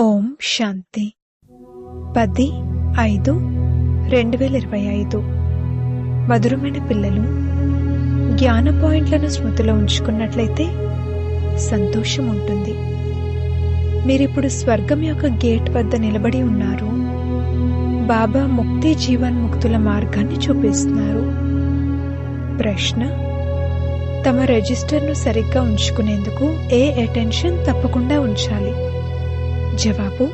ఓం శాంతి. పది ఐదు రెండు వేల ఇరవై ఐదు. మధురమైన పిల్లలు జ్ఞాన పాయింట్లను స్మృతిలో ఉంచుకున్నట్లయితే సంతోషం ఉంటుంది మీరిప్పుడు స్వర్గం యొక్క గేట్ వద్ద నిలబడి ఉన్నారు. బాబా ముక్తి జీవన్ ముక్తుల మార్గాన్ని చూపిస్తున్నారు. ప్రశ్న తమ రిజిస్టర్ను సరిగ్గా ఉంచుకునేందుకు ఏ అటెన్షన్ తప్పకుండా ఉంచాలి? జవాబు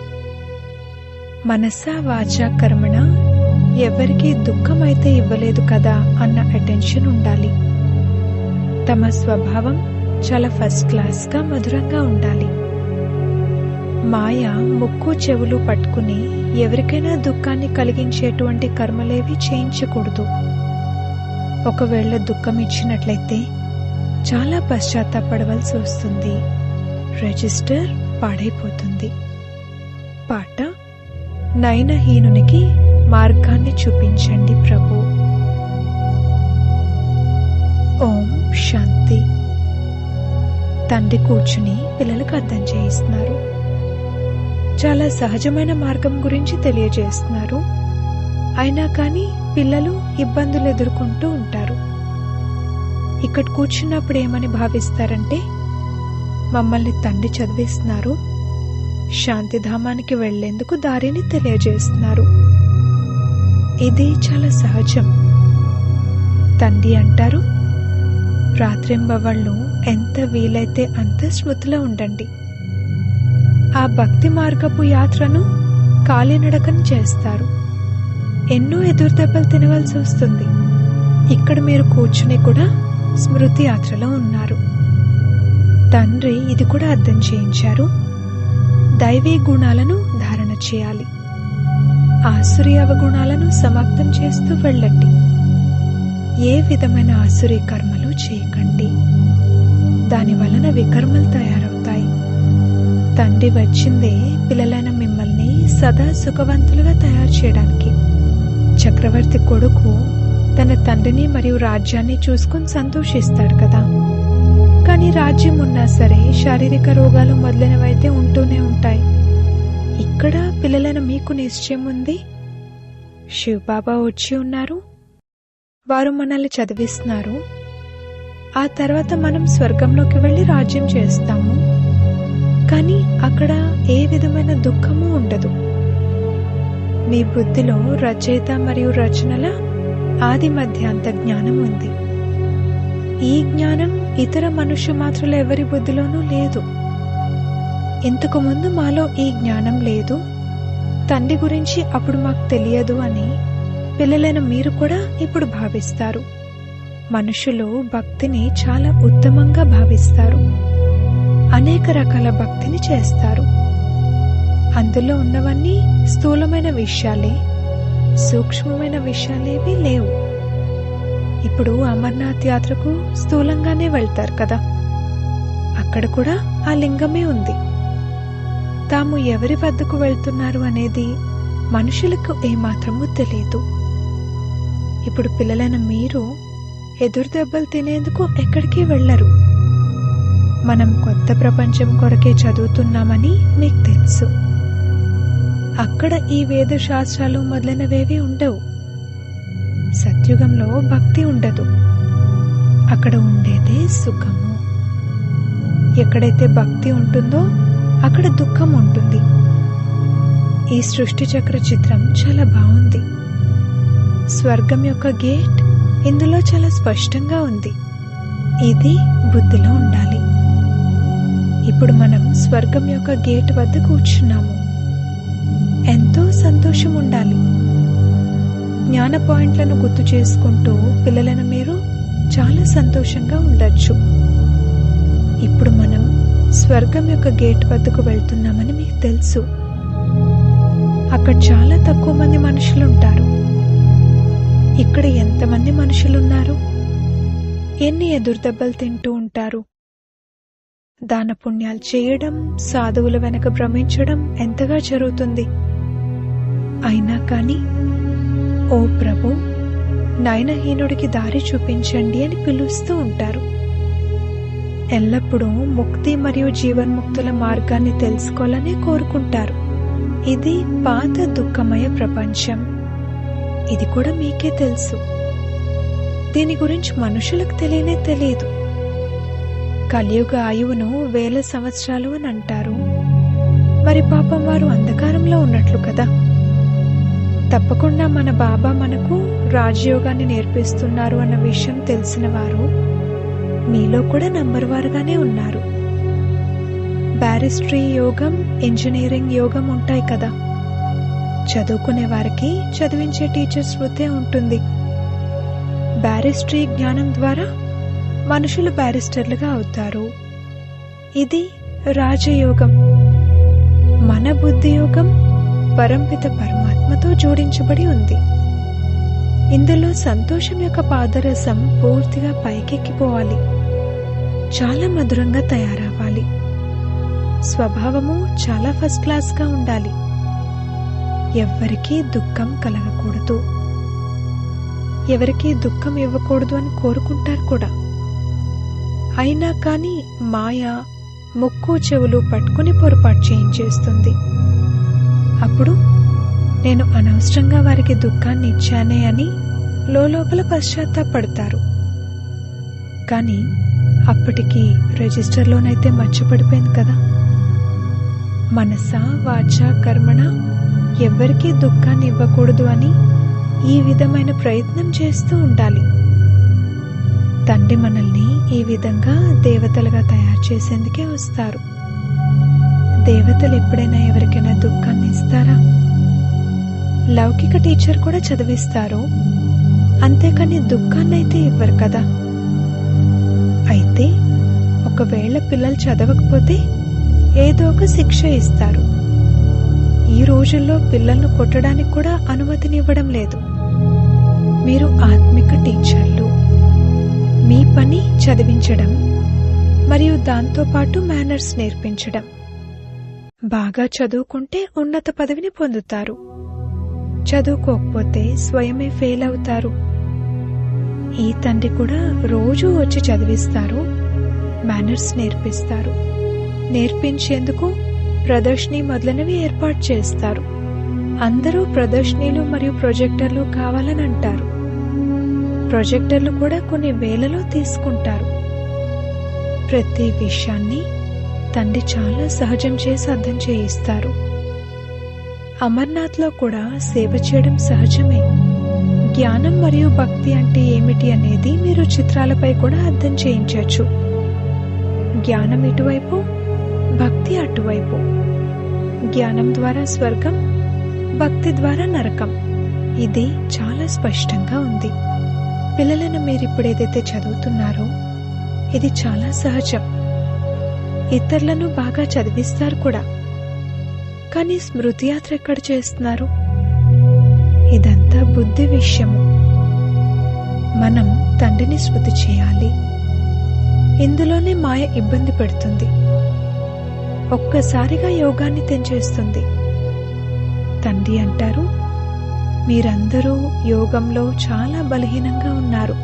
మనసా వాచ కర్మణ ఎవరికి దుఃఖం అయితే ఇవ్వలేదు కదా అన్న అటెన్షన్ ఉండాలి. తమ స్వభావం చాలా ఫస్ట్ క్లాస్గా మధురంగా ఉండాలి. మాయ ముక్కు చెవులు పట్టుకుని ఎవరికైనా దుఃఖాన్ని కలిగించేటువంటి కర్మలేవి చేయించకూడదు. ఒకవేళ దుఃఖం ఇచ్చినట్లయితే చాలా పశ్చాత్తాపడవలసి వస్తుంది. రిజిస్టర్ పాడైపోతుంది. పాట నయనహీనునికి మార్గాన్ని చూపించండి ప్రభు. ఓం శాంతి. తండ్రి కూర్చుని పిల్లలకు అర్థం చేయిస్తున్నారు. చాలా సహజమైన మార్గం గురించి తెలియజేస్తున్నారు. అయినా కానీ పిల్లలు ఇబ్బందులు ఎదుర్కొంటూ ఉంటారు. ఇక్కడ కూర్చున్నప్పుడు ఏమని భావిస్తారంటే మమ్మల్ని తండ్రి చదివిస్తున్నారు. శాంతిధామానికి వెళ్ళేందుకు దారిని తెలియజేస్తున్నారు. ఇది చాలా సహజం. తండ్రి అంటారు రాత్రింబవళ్ళు ఎంత వీలైతే అంత స్మృతిలో ఉండండి. ఆ భక్తి మార్గపు యాత్రను కాలినడకను చేస్తారు. ఎన్నో ఎదురుదెబ్బలు తినవలసి వస్తుంది. ఇక్కడ మీరు కూర్చుని కూడా స్మృతి యాత్రలో ఉన్నారు. తండ్రి ఇది కూడా అర్థం చేయించారు దైవీ గుణాలను ధారణ చేయాలి. ఆసురి అవగుణాలను సమాప్తం చేస్తూ వెళ్ళండి. ఏ విధమైన ఆసురి కర్మలు చేయకండి. దాని వలన వికర్మలు తయారవుతాయి. తండ్రి వచ్చిందే పిల్లలైన మిమ్మల్ని సదా సుఖవంతులుగా తయారు చేయడానికి. చక్రవర్తి కొడుకు తన తండ్రిని మరియు రాజ్యాన్ని చూసుకుని సంతోషిస్తాడు కదా. కానీ రాజ్యం ఉన్నా సరే శారీరక రోగాలు మొదలైనవైతే ఉంటూనే ఉంటాయి. ఇక్కడ పిల్లలను మీకు నిశ్చయం ఉంది. శివబాబా వచ్చి ఉన్నారు. వారు మనల్ని చదివిస్తున్నారు. ఆ తర్వాత మనం స్వర్గంలోకి వెళ్ళి రాజ్యం చేస్తాము. కానీ అక్కడ ఏ విధమైన దుఃఖము ఉండదు. మీ బుద్ధిలో రచయిత మరియు రచనల ఆది మధ్యాంత జ్ఞానం ఉంది. ఈ జ్ఞానం ఇతర మనుష్య మాత్రుల ఎవరి బుద్ధిలోనూ లేదు. ఇంతకు ముందు మాలో ఈ జ్ఞానం లేదు. తండ్రి గురించి అప్పుడు మాకు తెలియదు అని పిల్లలైన మీరు కూడా ఇప్పుడు భావిస్తారు. మనుషులు భక్తిని చాలా ఉత్తమంగా భావిస్తారు. అనేక రకాల భక్తిని చేస్తారు. అందులో ఉన్నవన్నీ స్థూలమైన విషయాలే సూక్ష్మమైన విషయాలేవి లేవు. ఇప్పుడు అమర్నాథ్ యాత్రకు స్థూలంగానే వెళ్తారు కదా. అక్కడ కూడా ఆ లింగమే ఉంది. తాము ఎవరి వద్దకు వెళ్తున్నారు అనేది మనుషులకు ఏమాత్రమూ తెలియదు. ఇప్పుడు పిల్లలైన మీరు ఎదురు దెబ్బలు తినేందుకు ఎక్కడికి వెళ్ళరు. మనం కొత్త ప్రపంచం కొరకే చదువుతున్నామని మీకు తెలుసు. అక్కడ ఈ వేద శాస్త్రాలు మొదలైనవేవి ఉండవు. సత్యుగంలో భక్తి ఉండదు. అక్కడ ఉండేదే సుఖము. ఎక్కడైతే భక్తి ఉంటుందో అక్కడ దుఃఖం ఉంటుంది. ఈ సృష్టి చక్ర చిత్రం చాలా బాగుంది. స్వర్గం యొక్క గేట్ ఇందులో చాలా స్పష్టంగా ఉంది. ఇది బుద్ధిలో ఉండాలి. ఇప్పుడు మనం స్వర్గం యొక్క గేట్ వద్ద కూర్చున్నాము. ఎంతో సంతోషం ఉండాలి. జ్ఞాన పాయింట్లను గుర్తు చేసుకుంటూ పిల్లలను మీరు చాలా సంతోషంగా ఉండొచ్చు. ఇప్పుడు మనం స్వర్గం యొక్క గేట్ వద్దకు వెళ్తున్నామని మీకు తెలుసు. అక్కడ చాలా తక్కువ మంది మనుషులు ఉంటారు ఇక్కడ ఎంతమంది మనుషులున్నారు? ఎన్ని ఎదురుదెబ్బలు తింటూ ఉంటారు? దాన పుణ్యాలు చేయడం సాధువుల వెనక భ్రమించడం ఎంతగా జరుగుతుంది? అయినా కానీ ఓ ప్రభు నయనహీనుడికి దారి చూపించండి అని పిలుస్తూ ఉంటారు. ఎల్లప్పుడూ ముక్తి మరియు జీవన్ముక్తుల మార్గాన్ని తెలుసుకోవాలని కోరుకుంటారు. ఇది పాత దుఃఖమయ ప్రపంచం. ఇది కూడా మీకే తెలుసు. దీని గురించి మనుషులకు తెలియనే తెలియదు. కలియుగ ఆయువును వేల సంవత్సరాలు అని అంటారు. మరి పాపం వారు అంధకారంలో ఉన్నట్లు కదా? తప్పకుండా మన బాబా మనకు రాజయోగాన్ని నేర్పిస్తున్నారు అన్న విషయం తెలిసిన వారు మీలో కూడా నంబర్ వారుగానే ఉన్నారు. బ్యారిస్ట్రీ యోగం ఇంజనీరింగ్ యోగం ఉంటాయి కదా. చదువుకునే వారికి చదివించే టీచర్స్ వృత్తే ఉంటుంది. బ్యారిస్ట్రీ జ్ఞానం ద్వారా మనుషులు బ్యారిస్టర్లుగా అవుతారు. ఇది రాజయోగం. మన బుద్ధి యోగం పరంపిత పరమాత్మతో జోడించబడి ఉంది. ఇందులో సంతోషం యొక్క పాదరసం పూర్తిగా పైకెక్కిపోవాలి. చాలా మధురంగా తయారవ్వాలి. స్వభావము చాలా ఫస్ట్ క్లాస్గా ఉండాలి. ఎవ్వరికీ దుఃఖం కలగకూడదు. ఎవరికీ దుఃఖం ఇవ్వకూడదు అని కోరుకుంటారు కూడా. అయినా కానీ మాయ ముక్కు చెవులు పట్టుకుని పొరపాటు చేయించేస్తుంది. అప్పుడు నేను అనవసరంగా వారికి దుఃఖాన్ని ఇచ్చానే అని లోపల పశ్చాత్తాపడతారు. కానీ అప్పటికి రిజిస్టర్లోనైతే మర్చిపడిపోయింది కదా. మనస వాచ కర్మణ ఎవ్వరికీ దుఃఖాన్ని ఇవ్వకూడదు అని ఈ విధమైన ప్రయత్నం చేస్తూ ఉండాలి. తండ్రి మనల్ని ఈ విధంగా దేవతలుగా తయారు చేసేందుకే వస్తారు. దేవతలు ఎప్పుడైనా ఎవరికైనా దుఃఖాన్ని ఇస్తారా? లౌకిక టీచర్ కూడా చదివిస్తారు. అంతేకాని దుఃఖాన్ని అయితే ఇవ్వరు కదా? అయితే ఒకవేళ పిల్లలు చదవకపోతే ఏదో ఒక శిక్ష ఇస్తారు. ఈ రోజుల్లో పిల్లలను కొట్టడానికి కూడా అనుమతినివ్వడం లేదు. మీరు ఆత్మిక టీచర్లు. మీ పని చదివించడం మరియు దాంతోపాటు మేనర్స్ నేర్పించడం. బాగా చదువుకుంటే ఉన్నత పదవిని పొందుతారు. చదువుకోకపోతే స్వయమే ఫెయిల్ అవుతారు. ఈ తండ్రి కూడా రోజూ వచ్చి చదివిస్తారు. మేనర్స్ నేర్పిస్తారు. నేర్పించేందుకు ప్రదర్శని మొదలైనవి ఏర్పాటు చేస్తారు. అందరూ ప్రదర్శనీలు మరియు ప్రొజెక్టర్లు కావాలని అంటారు. ప్రొజెక్టర్లు కూడా కొన్ని వేలలో తీసుకుంటారు. ప్రతి విషయాన్ని తండ్రి చాలా సహజం చేసి అర్థం చేయిస్తారు. అమర్నాథ్లో కూడా సేవ చేయడం సహజమే. జ్ఞానం మరియు భక్తి అంటే ఏమిటి అనేది మీరు చిత్రాలపై కూడా అర్థం చేయించవచ్చు. జ్ఞానం ఇటువైపు భక్తి అటువైపు. జ్ఞానం ద్వారా స్వర్గం భక్తి ద్వారా నరకం. ఇది చాలా స్పష్టంగా ఉంది. పిల్లలను మీరు ఇప్పుడు ఏదైతే చదువుతున్నారో ఇది చాలా సహజం. ఇతరులను బాగా చదివిస్తారు కూడా. కానీ స్మృతి యాత్ర ఎక్కడ చేస్తున్నారు? ఇదంతా బుద్ధి విషయము. మనం తండ్రిని స్మృతి చేయాలి. ఇందులోనే మాయ ఇబ్బంది పెడుతుంది. ఒక్కసారిగా యోగాన్ని తెంచేస్తుంది. తండ్రి అంటారు మీరందరూ యోగంలో చాలా బలహీనంగా ఉన్నారు.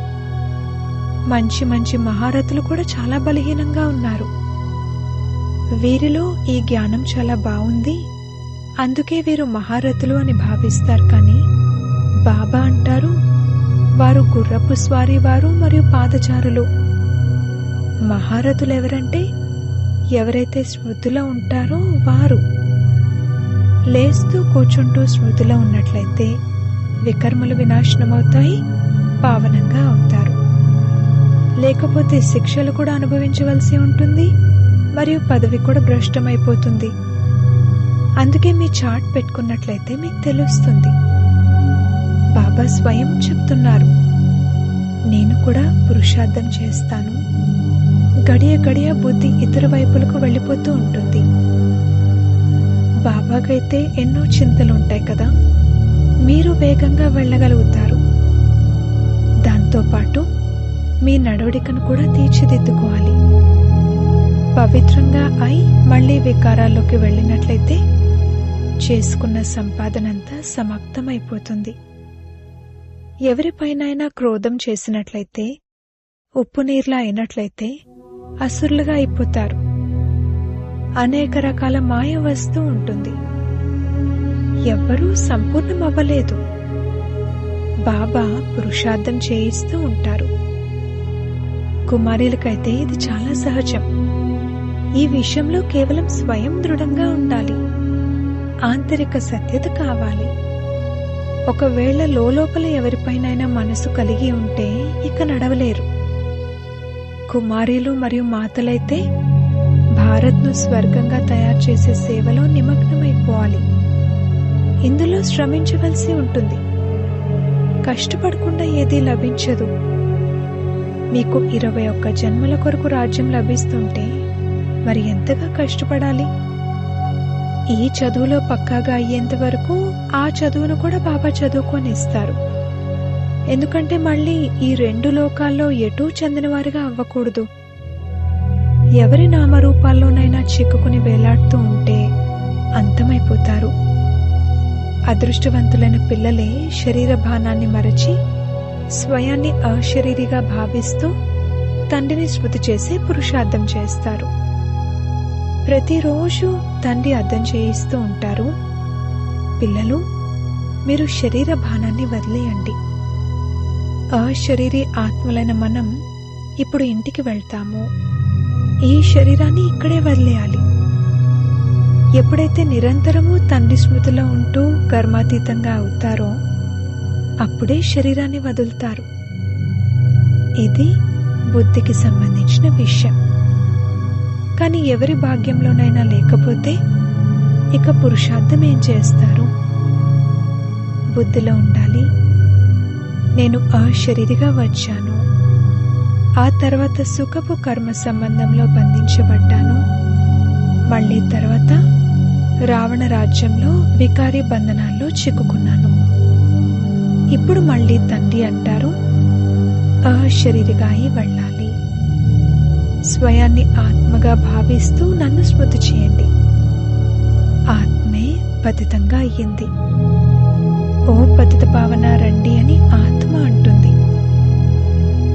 మంచి మంచి మహారథులు కూడా చాలా బలహీనంగా ఉన్నారు. వీరిలో ఈ జ్ఞానం చాలా బాగుంది అందుకే వీరు మహారథులు అని భావిస్తారు కానీ బాబా అంటారు వారు గుర్రపు స్వారీ వారు మరియు పాదచారులు. మహారథులు ఎవరంటే ఎవరైతే స్మృతిలో ఉంటారో వారు. లేస్తూ కూర్చుంటూ స్మృతిలో ఉన్నట్లయితే వికర్మలు వినాశనమవుతాయి పావనంగా అవుతారు. లేకపోతే శిక్షలు కూడా అనుభవించవలసి ఉంటుంది. మరియు పదవి కూడా భ్రష్టమైపోతుంది. అందుకే మీ చాట్ పెట్టుకున్నట్లయితే మీకు తెలుస్తుంది. బాబా స్వయం చెప్తున్నారు. నేను కూడా పురుషార్థం చేస్తాను. గడియ గడియ బుద్ధి ఇతర వైపులకు వెళ్ళిపోతూ ఉంటుంది. బాబాకైతే ఎన్నో చింతలు ఉంటాయి కదా. మీరు వేగంగా వెళ్ళగలుగుతారు. దాంతోపాటు మీ నడవడికను కూడా తీర్చిదిద్దుకోవాలి. పవిత్రంగా అయి మళ్ళీ వికారాల్లోకి వెళ్ళినట్లయితే చేసుకున్న సంపాదనంతా సమాప్తమైపోతుంది. ఎవరిపైనైనా క్రోధం చేసినట్లయితే ఉప్పు నీర్లా అయినట్లయితే అసురులుగా అయిపోతారు. అనేక రకాల మాయ వస్తూ ఉంటుంది. ఎవ్వరూ సంపూర్ణం అవ్వలేదు బాబా పురుషార్థం చేయిస్తూ ఉంటారు. కుమారులకైతే ఇది చాలా సహజం. ఈ విషయంలో కేవలం స్వయం దృఢంగా ఉండాలి. ఆంతరిక సత్యత కావాలి. ఒకవేళ లోపల ఎవరిపైనైనా మనసు కలిగి ఉంటే ఇక నడవలేరు. కుమారీలు మరియు మాతలైతే భారత్ను స్వర్గంగా తయారు చేసే సేవలో నిమగ్నమైపోవాలి. ఇందులో శ్రమించవలసి ఉంటుంది. కష్టపడకుండా ఏదీ లభించదు. మీకు ఇరవై ఒక్క జన్మల కొరకు రాజ్యం లభిస్తుంటే మరి ఎంతగా కష్టపడాలి? ఈ చదువులో పక్కాగా అయ్యేంత వరకు ఆ చదువును కూడా బాబా చదువుకొని ఇస్తారు ఎందుకంటే మళ్ళీ ఈ రెండు లోకాల్లో ఎటూ చెందినవారుగా అవ్వకూడదు. ఎవరి నామరూపాల్లోనైనా చిక్కుకుని వేలాడుతూ ఉంటే అంతమైపోతారు. అదృష్టవంతులైన పిల్లలే శరీర భానాన్ని మరచి స్వయాన్ని అశరీరిగా భావిస్తూ తండ్రిని స్మృతి చేసి పురుషార్థం చేస్తారు. ప్రతిరోజు తండ్రి అర్థం చేయిస్తూ ఉంటారు. పిల్లలు మీరు శరీర భానాన్ని వదిలేయండి. అశరీరీ ఆత్మలైన మనం ఇప్పుడు ఇంటికి వెళ్తాము. ఈ శరీరాన్ని ఇక్కడే వదిలేయాలి. ఎప్పుడైతే నిరంతరము తండ్రి స్మృతిలో ఉంటూ కర్మాతీతంగా అవుతారో అప్పుడే శరీరాన్ని వదులుతారు. ఇది బుద్ధికి సంబంధించిన విషయం. కానీ ఎవరి భాగ్యంలోనైనా లేకపోతే ఇక పురుషార్థం ఏం చేస్తారు? బుద్ధిలో ఉండాలి. నేను అశరీరిగా వచ్చాను. ఆ తర్వాత సుఖపు కర్మ సంబంధంలో బంధించబడ్డాను. మళ్ళీ తర్వాత రావణ రాజ్యంలో వికారి బంధనాల్లో చిక్కుకున్నాను. ఇప్పుడు మళ్ళీ తండ్రి అంటారు అశరీరిగా అయి వెళ్ళాలి. స్వయాన్ని ఆత్మగా భావిస్తూ నన్ను స్మృతి చేయండి. ఆత్మే పతితంగా అయ్యింది. ఓ పతిత పావన రండి అని ఆత్మ అంటుంది.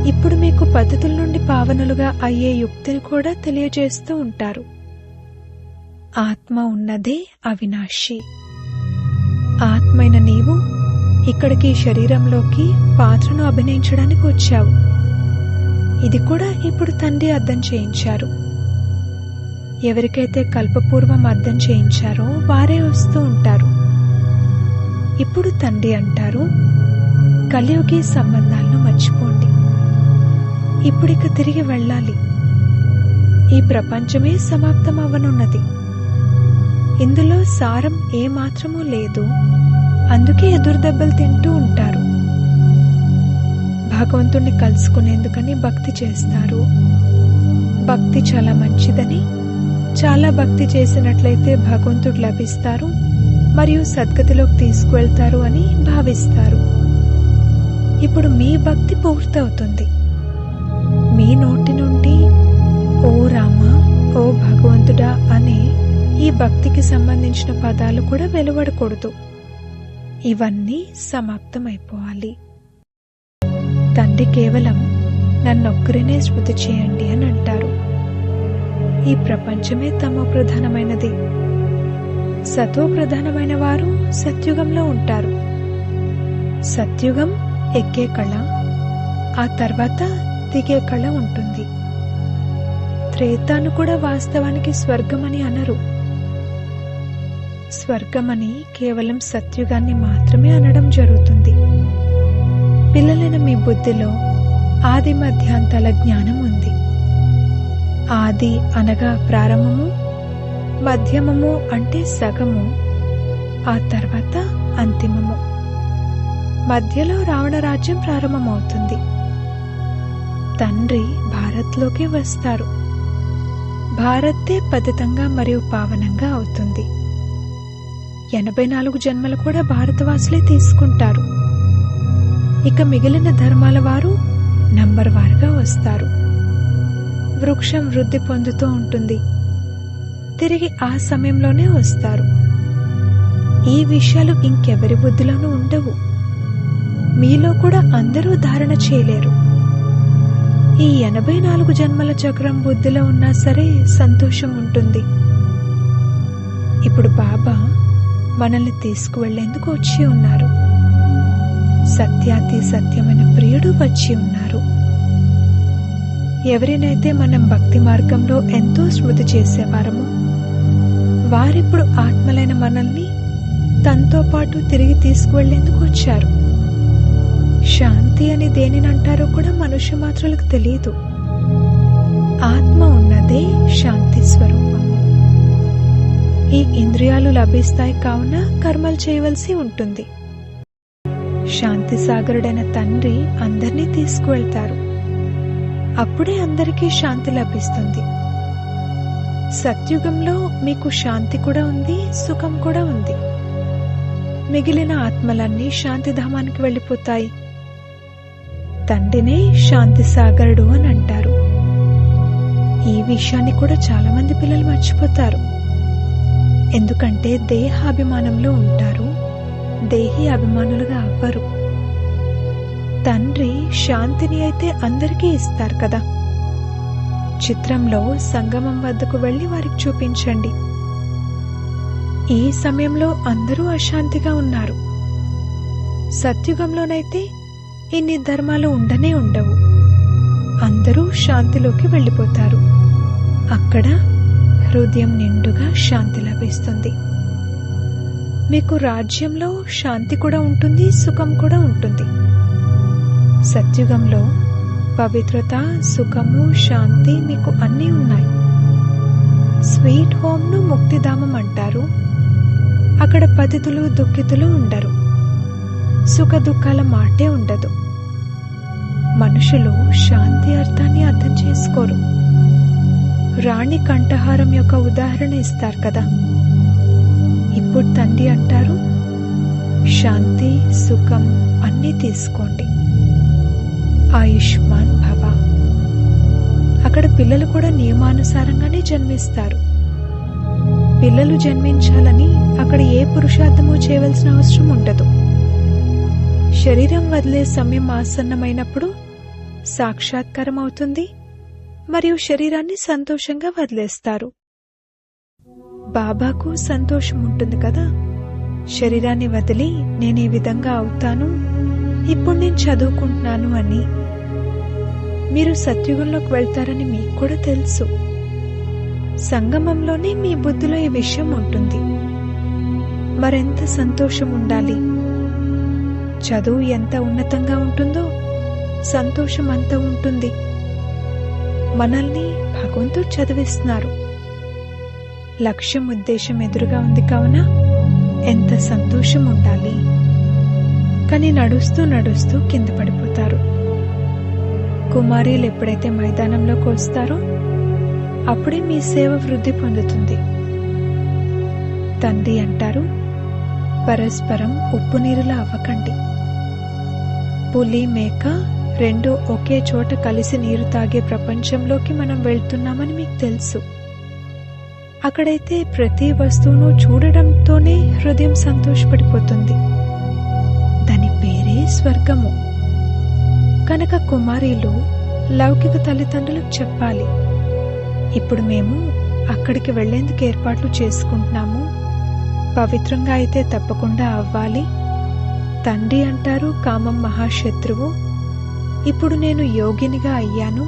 ఇప్పుడు మీకు పద్ధతుల నుండి పావనులుగా అయ్యే యుక్తిని కూడా తెలియజేస్తూ ఉంటారు. ఆత్మ ఉన్నదే అవినాశి. ఆత్మైన నీవు ఇక్కడికి శరీరంలోకి పాత్రను అభినయించడానికి వచ్చావు. ఇది కూడా ఇప్పుడు తండ్రి అర్థం చేయించారు. ఎవరికైతే కల్పపూర్వం అర్థం చేయించారో వారే వస్తూ ఉంటారు. ఇప్పుడు తండ్రి అంటారు కలియుగి సంబంధాలను మర్చిపోండి. ఇప్పుడిక తిరిగి వెళ్ళాలి. ఈ ప్రపంచమే సమాప్తం అవ్వనున్నది ఇందులో సారం ఏమాత్రమూ లేదు. అందుకే ఎదురుదెబ్బలు తింటూ ఉంటారు. భగవంతుణ్ణి కలుసుకునేందుకని భక్తి చేస్తారు. భక్తి చాలా మంచిదని చాలా భక్తి చేసినట్లయితే భగవంతుడు లభిస్తారు మరియు సద్గతిలోకి తీసుకువెళ్తారు అని భావిస్తారు. ఇప్పుడు మీ భక్తి పూర్తవుతుంది. మీ నోటి నుండి ఓ రామ ఓ భగవంతుడా అనే ఈ భక్తికి సంబంధించిన పదాలు కూడా వెలువడకూడదు. ఇవన్నీ సమాప్తమైపోవాలి. తండ్రి కేవలం నన్నొక్కరినే స్మృతి చేయండి అని అంటారు. ఈ ప్రపంచమే తమో ప్రధానమైనది. సతో ప్రధానమైన వారు సత్యుగంలో ఉంటారు. సత్యుగం ఎక్కే కళ ఆ తర్వాత దిగే కళ ఉంటుంది. త్రేతాను కూడా వాస్తవానికి స్వర్గమని అనరు. స్వర్గమని కేవలం సత్యుగాన్ని మాత్రమే అనడం జరుగుతుంది. పిల్లలైన మీ బుద్ధిలో ఆది మధ్యాంతాల జ్ఞానం ఉంది. ఆది అనగా ప్రారంభము మధ్యమము అంటే సగము ఆ తర్వాత అంతిమము. మధ్యలో రావణ రాజ్యం ప్రారంభమవుతుంది. తండ్రి భారత్లోకి వస్తారు. భారత్తే పతితంగా మరియు పావనంగా అవుతుంది. ఎనభై నాలుగు జన్మలు కూడా భారతవాసులే తీసుకుంటారు. ఇక మిగిలిన ధర్మాల వారు నంబర్ వారుగా వస్తారు. వృక్షం వృద్ధి పొందుతూ ఉంటుంది. తిరిగి ఆ సమయంలోనే వస్తారు. ఈ విషయాలు ఇంకెవరి బుద్ధిలోనూ ఉండవు. మీలో కూడా అందరూ ధారణ చేయలేరు. ఈ ఎనభై నాలుగు జన్మల చక్రం బుద్ధిలో ఉన్నా సరే సంతోషం ఉంటుంది. ఇప్పుడు బాబా మనల్ని తీసుకువెళ్ళేందుకు వచ్చి ఉన్నారు. సత్యాతి సత్యమైన ప్రియుడు వచ్చి ఉన్నారు. ఎవరినైతే మనం భక్తి మార్గంలో ఎంతో స్మృతి చేసేవారమో వారిప్పుడు ఆత్మలైన మనల్ని తనతో పాటు తిరిగి తీసుకువెళ్ళేందుకు వచ్చారు. శాంతి అని దేనినంటారో కూడా మనుష్య మాత్రులకు తెలియదు. ఆత్మ ఉన్నదే శాంతి స్వరూపం. ఈ ఇంద్రియాలు లభిస్తాయి కావున కర్మలు చేయవలసి ఉంటుంది. శాంతి సాగరుడైన తండ్రి అందరినీ తీసుకువెళ్తారు. అప్పుడే అందరికీ శాంతి లభిస్తుంది. సత్యుగంలో మీకు శాంతి కూడా ఉంది సుఖం కూడా ఉంది. మిగిలిన ఆత్మలన్నీ శాంతిధామానికి వెళ్ళిపోతాయి. తండ్రినే శాంతి సాగరుడు అని అంటారు. ఈ విషయాన్ని కూడా చాలామంది పిల్లలు మర్చిపోతారు. ఎందుకంటే దేహాభిమానంలో ఉంటారు దేహి అభిమానులుగా అవ్వరు. తండ్రి శాంతిని అయితే అందరికీ ఇస్తారు కదా. చిత్రంలో సంగమం వద్దకు వెళ్ళి వారికి చూపించండి. ఈ సమయంలో అందరూ అశాంతిగా ఉన్నారు. సత్యుగంలోనైతే ఇన్ని ధర్మాలు ఉండనే ఉండవు. అందరూ శాంతిలోకి వెళ్ళిపోతారు. అక్కడ హృదయం నిండుగా శాంతి లభిస్తుంది. మీకు రాజ్యంలో శాంతి కూడా ఉంటుంది సుఖం కూడా ఉంటుంది. సత్యుగంలో పవిత్రత సుఖము శాంతి మీకు అన్నీ ఉన్నాయి. స్వీట్ హోమ్ను ముక్తిధామం అంటారు. అక్కడ పతితులు దుఃఖితులు ఉండరు. సుఖ దుఃఖాల మాటే ఉండదు. మనుషులు శాంతి అర్థాన్ని అర్థం చేసుకోరు. రాణి కంఠహారం యొక్క ఉదాహరణ ఇస్తారు కదా. ఇప్పుడు తండ్రి అంటారు శాంతి సుఖం అన్నీ తీసుకోండి. ఆయుష్మాన్ భవ. అక్కడ పిల్లలు కూడా నియమానుసారంగానే జన్మిస్తారు. పిల్లలు జన్మించాలని అక్కడ ఏ పురుషార్థము చేయవలసిన అవసరం ఉండదు. శరీరం వదిలే సమయం ఆసన్నమైనప్పుడు సాక్షాత్కారం అవుతుంది మరియు శరీరాన్ని సంతోషంగా వదిలేస్తారు. బాబాకు సంతోషం ఉంటుంది కదా? శరీరాన్ని వదిలి నేను ఈ విధంగా అవుతాను? ఇప్పుడు నేను చదువుకుంటున్నాను అని. మీరు సత్యుగంలోకి వెళ్తారని మీకు కూడా తెలుసు. సంగమంలోనే మీ బుద్ధిలో ఈ విషయం ఉంటుంది. మరెంత సంతోషం ఉండాలి? చదువు ఎంత ఉన్నతంగా ఉంటుందో సంతోషం అంత ఉంటుంది. మనల్ని భగవంతుడు చదివిస్తున్నారు. లక్ష్యం ఉద్దేశం ఎదురుగా ఉంది కావున ఎంత సంతోషం ఉండాలి. కానీ నడుస్తూ నడుస్తూ కింద పడిపోతారు. కుమారీలు ఎప్పుడైతే మైదానంలోకి వస్తారో అప్పుడే మీ సేవ వృద్ధి పొందుతుంది. తండ్రి అంటారు పరస్పరం ఉప్పు నీరులా అవ్వకండి. పులి మేక రెండు ఒకే చోట కలిసి నీరు తాగే ప్రపంచంలోకి మనం వెళ్తున్నామని మీకు తెలుసు. అక్కడైతే ప్రతి వస్తువును చూడడంతోనే హృదయం సంతోషపడిపోతుంది. దాని పేరే స్వర్గము. కనుక కుమారీలు లౌకిక తల్లిదండ్రులకు చెప్పాలి. ఇప్పుడు మేము అక్కడికి వెళ్ళేందుకు ఏర్పాట్లు చేసుకుంటున్నాము. పవిత్రంగా అయితే తప్పకుండా అవ్వాలి. తండ్రి అంటారు కామం మహాశత్రువు. ఇప్పుడు నేను యోగినిగా అయ్యాను.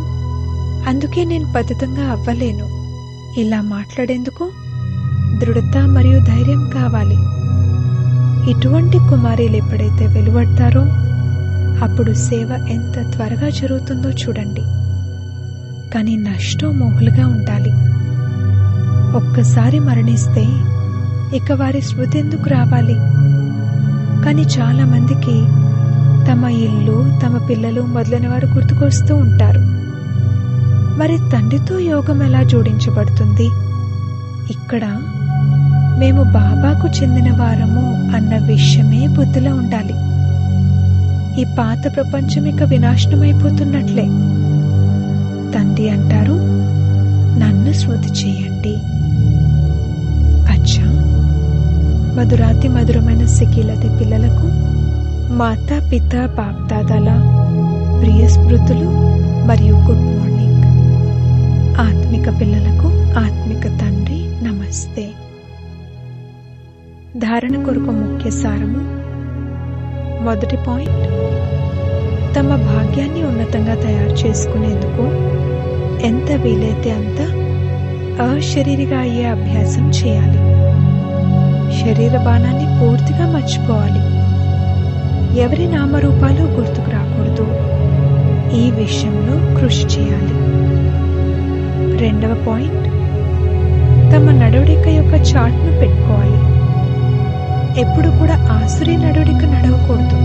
అందుకే నేను పతితంగా అవ్వలేను. ఇలా మాట్లాడేందుకు దృఢత మరియు ధైర్యం కావాలి. ఇటువంటి కుమారీలు ఎప్పుడైతే వెలువడతారో అప్పుడు సేవ ఎంత త్వరగా జరుగుతుందో చూడండి. కానీ నష్టం మోహులుగా ఉండాలి. ఒక్కసారి మరణిస్తే ఇక వారి స్మృతి ఎందుకు రావాలి? కానీ చాలామందికి తమ ఇల్లు తమ పిల్లలు మొదలైన వారు గుర్తుకొస్తూ ఉంటారు. మరి తండ్రితో యోగం ఎలా జోడించబడుతుంది? ఇక్కడ మేము బాబాకు చెందిన వారము అన్న విషయమే బుద్ధిలో ఉండాలి. ఈ పాత ప్రపంచం ఇక వినాశనమైపోతున్నట్లే. తండ్రి అంటారు నన్ను శృతి చేయండి. అచ్చా మధురాతి మధురమైన సికిలతి పిల్లలకు మాతా పిత బాప్దాదాల ప్రియ స్మృతులు మరియు గుడ్ మార్నింగ్. ఆత్మిక పిల్లలకు ఆత్మిక తండ్రి నమస్తే. ధారణ కొరకు ముఖ్య సారము. మొదటి పాయింట్. తమ భాగ్యాన్ని ఉన్నతంగా తయారు చేసుకునేందుకు ఎంత వీలైతే అంత అశరీరిగా అయ్యే అభ్యాసం చేయాలి. శరీర బాణాన్ని పూర్తిగా మర్చిపోవాలి. ఎవరి నామరూపాలు గుర్తుకు రాకూడదు. ఈ విషయంలో కృషి చేయాలి. రెండవ పాయింట్. తమ నడవడిక యొక్క చాట్ను పెట్టుకోవాలి. ఎప్పుడు కూడా ఆసురి నడవడిక నడవకూడదు.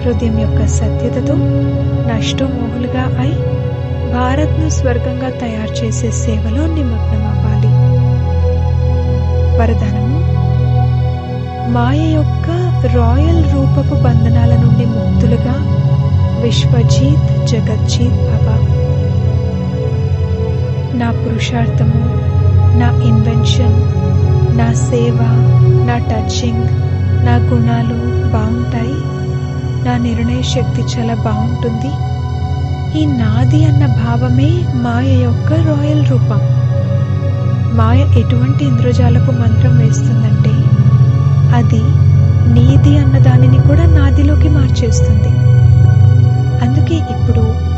హృదయం యొక్క సత్యతతో నష్టమోహులుగా అయి భారత్ను స్వర్గంగా తయారు చేసే సేవలో నిమగ్నమవ్వాలి. వరదానము మాయ యొక్క రాయల్ రూపపు బంధనాల నుండి ముక్తులుగా విశ్వజీత్ జగజ్జీత్ భవ. నా పురుషార్థము నా ఇన్వెన్షన్ నా సేవ నా టచింగ్ నా గుణాలు బాగుంటాయి. నా నిర్ణయ శక్తి చాలా బాగుంటుంది. ఈ నాది అన్న భావమే మాయ యొక్క రాయల్ రూపం. మాయ ఎటువంటి ఇంద్రజాలపు మంత్రం వేస్తుందంటే అది నీది అన్న దానిని కూడా నాదిలోకి మార్చేస్తుంది. అందుకే ఇప్పుడు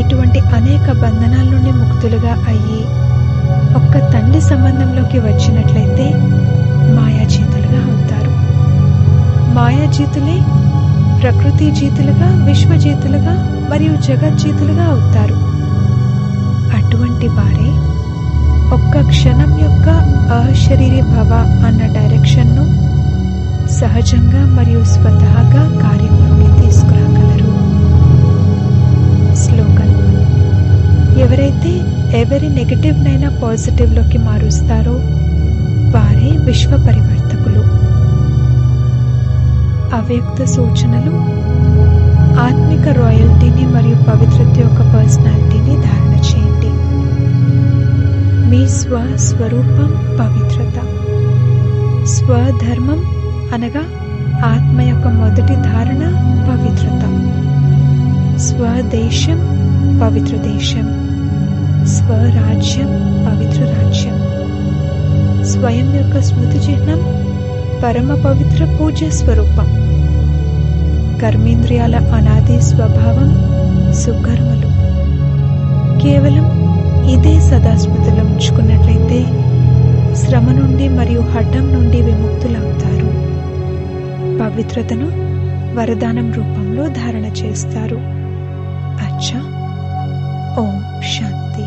ఇటువంటి అనేక బంధనాల నుండి ముక్తులుగా అయ్యి ఒక్క తండ్రి సంబంధంలోకి వచ్చినట్లయితే మాయాజీతులుగా అవుతారు. మాయాజీతులే ప్రకృతి జీతులుగా విశ్వజీతులుగా మరియు జగజ్జీతులుగా అవుతారు. అటువంటి వారే ఒక్క క్షణం యొక్క అశరీరి భవ అన్న డైరెక్షన్ను సహజంగా మరియు స్వతహాగా కార్యము ఎవరైతే ఎవరి నెగటివ్నైనా పాజిటివ్లోకి మారుస్తారో వారే విశ్వ పరివర్తకులు. అవ్యక్త సూచనలు ఆత్మిక రాయల్టీని మరియు పవిత్రత యొక్క పర్సనాలిటీని ధారణ చేయండి. మీ స్వస్వరూపం పవిత్రత. స్వధర్మం అనగా ఆత్మ యొక్క మొదటి ధారణ పవిత్రత. స్వదేశం పవిత్ర దేశం స్వరాజ్యం పవిత్ర రాజ్యం. స్వయం యొక్క స్మృతి చిహ్నం పరమ పవిత్ర పూజ స్వరూపం. కర్మేంద్రియాల అనాది స్వభావం సుకర్మలు. కేవలం ఇదే సదా స్మృతిలో ఉంచుకున్నట్లయితే శ్రమ నుండి మరియు హఠం నుండి విముక్తులవుతారు. పవిత్రతను వరదానం రూపంలో ధారణ చేస్తారు. అచ్చా! ఓం శాంతి